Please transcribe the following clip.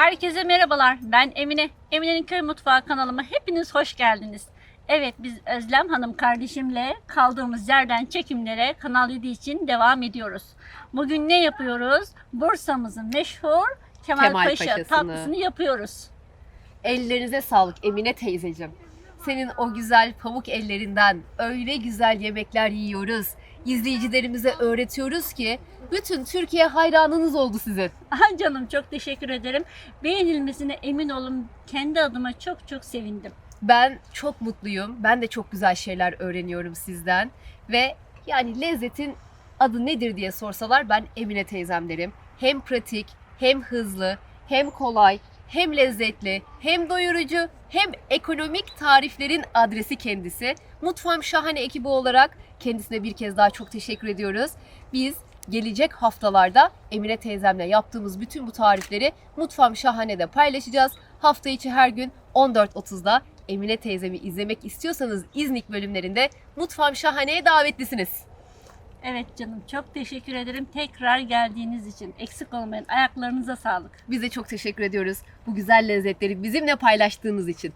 Herkese merhabalar. Ben Emine. Emine'nin Köy Mutfağı kanalıma hepiniz hoş geldiniz. Evet biz Özlem Hanım kardeşimle kaldığımız yerden çekimlere Kanal 7 için devam ediyoruz. Bugün ne yapıyoruz? Bursa'mızın meşhur Kemal, Kemal Paşa Paşasını. tatlısını yapıyoruz. Ellerinize sağlık Emine teyzeciğim. Senin o güzel pamuk ellerinden öyle güzel yemekler yiyoruz. İzleyicilerimize öğretiyoruz ki bütün Türkiye hayranınız oldu sizin. Aha canım çok teşekkür ederim. Beğenilmesine emin olun kendi adıma çok çok sevindim. Ben çok mutluyum. Ben de çok güzel şeyler öğreniyorum sizden. Ve yani lezzetin adı nedir diye sorsalar ben Emine teyzem derim. Hem pratik, hem hızlı, hem kolay, hem lezzetli, hem doyurucu, hem ekonomik tariflerin adresi kendisi. Mutfağım Şahane ekibi olarak kendisine bir kez daha çok teşekkür ediyoruz. Biz gelecek haftalarda Emine teyzemle yaptığımız bütün bu tarifleri Mutfağım Şahane'de paylaşacağız. Hafta içi her gün 14.30'da Emine teyzemi izlemek istiyorsanız İznik bölümlerinde Mutfağım Şahane'ye davetlisiniz. Evet canım çok teşekkür ederim tekrar geldiğiniz için. Eksik olmayın ayaklarınıza sağlık. Biz de çok teşekkür ediyoruz bu güzel lezzetleri bizimle paylaştığınız için.